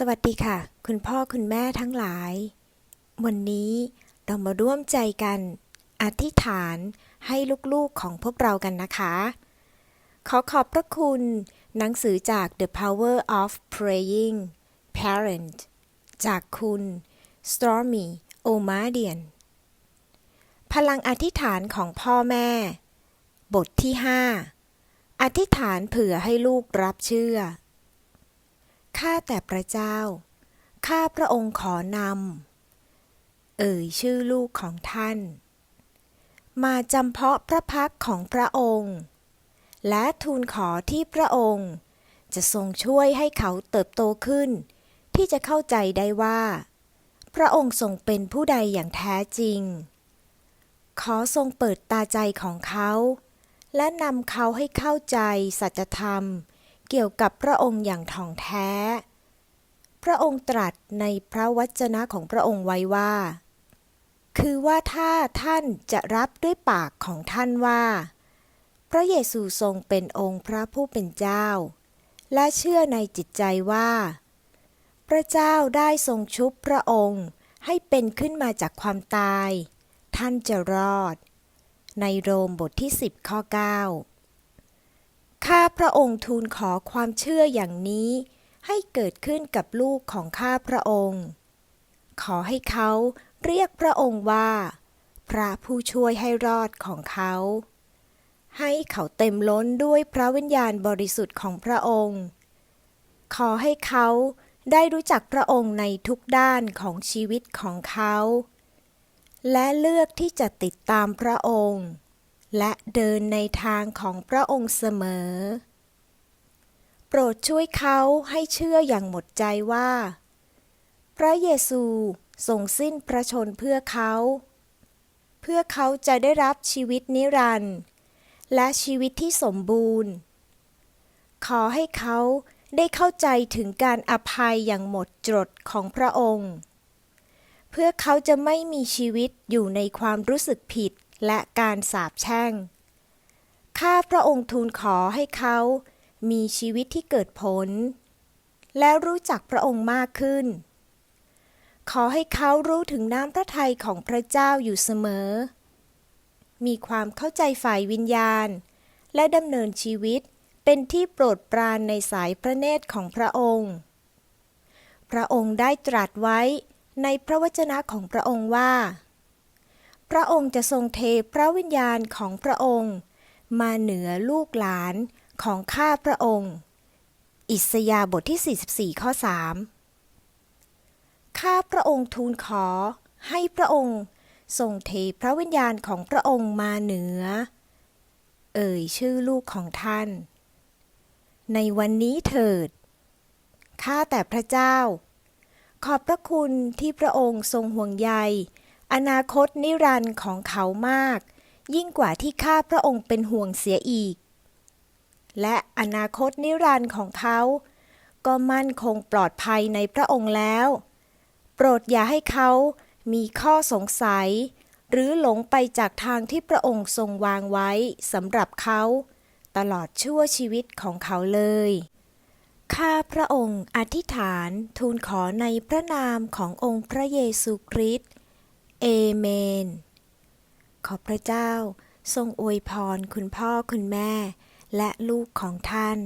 สวัสดีค่ะ คุณพ่อคุณแม่ทั้งหลาย วันนี้เรามาร่วมใจกัน อธิษฐานให้ลูกๆของพวกเรากันนะคะ ขอขอบพระคุณ หนังสือจาก The Power of Praying Parent จากคุณ Stormy O'Madian พลังอธิษฐานของพ่อแม่ บทที่ 5 อธิษฐานเผื่อให้ลูกรับเชื่อ ข้าแต่พระเจ้า ข้าพระองค์ขอนำ เอ่ยชื่อลูกของท่าน มาจำเพาะพระพักของพระองค์ และทูลขอที่พระองค์ จะทรงช่วยให้เขาเติบโตขึ้น ที่จะเข้าใจได้ว่า พระองค์ทรงเป็นผู้ใดอย่างแท้จริง ขอทรงเปิดตาใจของเขา และนำเขาให้เข้าใจสัจธรรมเเกี่ยวกับพระองค์อย่างถ่องแท้ พระองค์ตรัสในพระวจนะของพระองค์ไว้ว่า คือว่าถ้าท่านจะรับด้วยปากของท่านว่า พระเยซูทรงเป็นองค์พระผู้เป็นเจ้า และเชื่อในจิตใจว่า พระเจ้าได้ทรงชุบพระองค์ให้เป็นขึ้นมาจากความตาย ท่านจะรอด ในโรมบทที่ 10 ข้อ 9 ข้าพระองค์ทูลขอความเชื่ออย่างนี้ ให้เกิดขึ้นกับลูกของข้าพระองค์ ขอให้เขาเรียกพระองค์ว่า พระผู้ช่วยให้รอดของเขา ให้เขาเต็มล้นด้วยพระวิญญาณบริสุทธิ์ของพระองค์ ขอให้เขาได้รู้จักพระองค์ในทุกด้านของชีวิตของเขา และเลือกที่จะติดตามพระองค์ และเดินในทางของพระองค์เสมอ โปรดช่วยเขาให้เชื่ออย่างหมดใจว่า พระเยซูทรงสิ้นพระชนเพื่อเขา เพื่อเขาจะได้รับชีวิตนิรันดร์และชีวิตที่สมบูรณ์ ขอให้เขาได้เข้าใจถึงการอภัยอย่างหมดจดของพระองค์ เพื่อเขาจะไม่มีชีวิตอยู่ในความรู้สึกผิด และการสาปแช่ง ข้าพระองค์ทูลขอให้เขามีชีวิตที่เกิดผล และรู้จักพระองค์มากขึ้น ขอให้เขารู้ถึงน้ำพระทัยของพระเจ้าอยู่เสมอ มีความเข้าใจฝ่ายวิญญาณ และดำเนินชีวิตเป็นที่โปรดปรานในสายพระเนตรของพระองค์ พระองค์ได้ตรัสไว้ในพระวจนะของพระองค์ว่า พระองค์จะทรงเทพระวิญญาณของพระองค์ มาเหนือลูกหลานของข้าพระองค์ อิสยาบทที่ 44 ข้อ 3 ข้าพระองค์ทูลขอให้พระองค์ทรงเทพระวิญญาณของพระองค์มาเหนือ เอ่ยชื่อลูกของท่าน ในวันนี้เถิด ข้าแต่พระเจ้า ขอบพระคุณที่พระองค์ทรงห่วงใย อนาคตนิรันดร์ของเขามาก ยิ่งกว่าที่ข้าพระองค์เป็นห่วงเสียอีก และอนาคตนิรันดร์ของเขา ก็มั่นคงปลอดภัยในพระองค์แล้ว โปรดอย่าให้เขามีข้อสงสัย หรือหลงไปจากทางที่พระองค์ทรงวางไว้สำหรับเขา ตลอดชั่วชีวิตของเขาเลยข้าพระองค์อธิษฐานทูลขอในพระนามขององค์พระเยซูคริสต์ เอเมน ขอพระเจ้าทรงอวยพรคุณพ่อคุณแม่ และลูกของท่าน